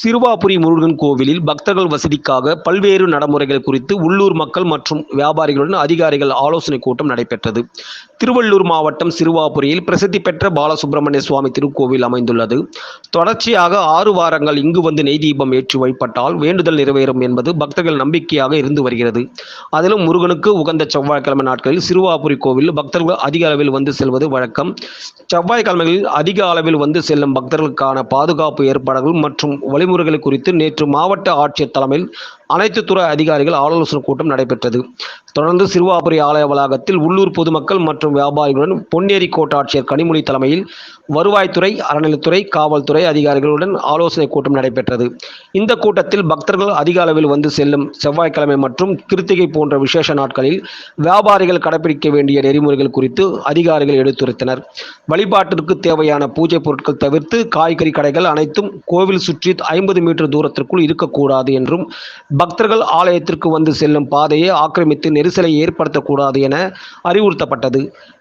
சிறுவாபுரி முருகன் கோவிலில் பக்தர்கள் வசதிக்காக பல்வேறு நடைமுறைகள் குறித்து உள்ளூர் மக்கள் மற்றும் வியாபாரிகளுடன் அதிகாரிகள் ஆலோசனை கூட்டம் நடைபெற்றது. திருவள்ளூர் மாவட்டம் சிறுவாபுரியில் பிரசித்தி பெற்ற பாலசுப்பிரமணிய சுவாமி திருக்கோவில் அமைந்துள்ளது. தொடர்ச்சியாக ஆறு வாரங்கள் இங்கு வந்து நெய் தீபம் ஏற்றி வழிபட்டால் வேண்டுதல் நிறைவேறும் என்பது பக்தர்கள் நம்பிக்கையாக இருந்து வருகிறது. அதிலும் முருகனுக்கு உகந்த செவ்வாய்க்கிழமை நாட்களில் சிறுவாபுரி கோவில் பக்தர்கள் அதிக அளவில் வந்து செல்வது வழக்கம். செவ்வாய்க்கிழமைகளில் அதிக அளவில் வந்து செல்லும் பக்தர்களுக்கான பாதுகாப்பு ஏற்பாடுகள் மற்றும் நடைமுறைகள் குறித்து நேற்று மாவட்ட ஆட்சியர் தலைமையில் அனைத்து துறை அதிகாரிகள் ஆலோசனை கூட்டம் நடைபெற்றது. தொடர்ந்து சிறுவாபுரி ஆலய வளாகத்தில் உள்ளூர் பொதுமக்கள் மற்றும் வியாபாரிகளுடன் பொன்னேரி கோட்டாட்சியர் கனிமொழி தலைமையில் வருவாய்த்துறை அறநிலைத்துறை காவல்துறை அதிகாரிகளுடன் ஆலோசனை கூட்டம் நடைபெற்றது. இந்த கூட்டத்தில் பக்தர்கள் அதிக அளவில் வந்து செல்லும் செவ்வாய்க்கிழமை மற்றும் கிருத்திகை போன்ற விசேஷ நாட்களில் வியாபாரிகள் கடைபிடிக்க வேண்டிய நெறிமுறைகள் குறித்து அதிகாரிகள் எடுத்துரைத்தனர். வழிபாட்டிற்கு தேவையான பூஜை பொருட்கள் தவிர்த்து காய்கறி கடைகள் அனைத்தும் கோவில் சுற்றி ஐம்பது மீட்டர் தூரத்திற்குள் இருக்கக்கூடாது என்றும் பக்தர்கள் ஆலயத்திற்கு வந்து செல்லும் பாதையை ஆக்கிரமித்து நெரிசலை ஏற்படுத்தக்கூடாது என அறிவுறுத்தப்பட்டது.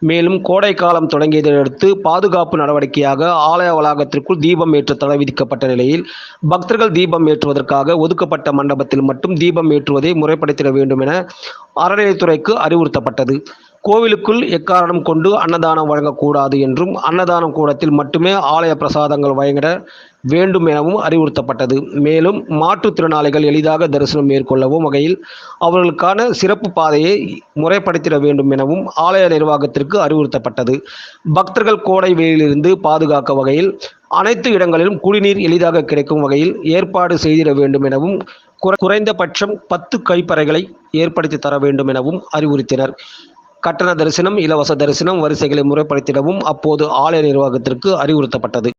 மேலும் கோடை காலம் தொடங்கியதையடுத்து பாதுகாப்பு நடவடிக்கையாக ஆலய வளாகத்திற்குள் தீபம் ஏற்ற தடை விதிக்கப்பட்ட நிலையில் பக்தர்கள் தீபம் ஏற்றுவதற்காக ஒதுக்கப்பட்ட மண்டபத்தில் மட்டும் தீபம் ஏற்றுவதை முறைப்படுத்திட வேண்டும் என அறநிலைத்துறைக்கு அறிவுறுத்தப்பட்டது. கோவிலுக்குள் எக்காரணம் கொண்டு அன்னதானம் வழங்கக்கூடாது என்றும் அன்னதானம் கூடத்தில் மட்டுமே ஆலய பிரசாதங்கள் வழங்கிட வேண்டும் எனவும் அறிவுறுத்தப்பட்டது. மேலும் மாற்றுத்திறனாளிகள் எளிதாக தரிசனம் மேற்கொள்ளவும் வகையில் அவர்களுக்கான சிறப்பு பாதையை முறைப்படுத்திட வேண்டும் எனவும் ஆலய நிர்வாகத்திற்கு அறிவுறுத்தப்பட்டது. பக்தர்கள் கோடை வெயிலிருந்து பாதுகாக்க வகையில் அனைத்து இடங்களிலும் குடிநீர் எளிதாக கிடைக்கும் வகையில் ஏற்பாடு செய்திட வேண்டும் எனவும் குறை- குறைந்தபட்சம் பத்து கைப்பறைகளை ஏற்படுத்தி தர வேண்டும் எனவும் அறிவுறுத்தினர். கட்டண தரிசனம் இலவச தரிசனம் வரிசைகளை முறைப்படுத்திடவும் அப்போது ஆலய நிர்வாகத்திற்கு அறிவுறுத்தப்பட்டது.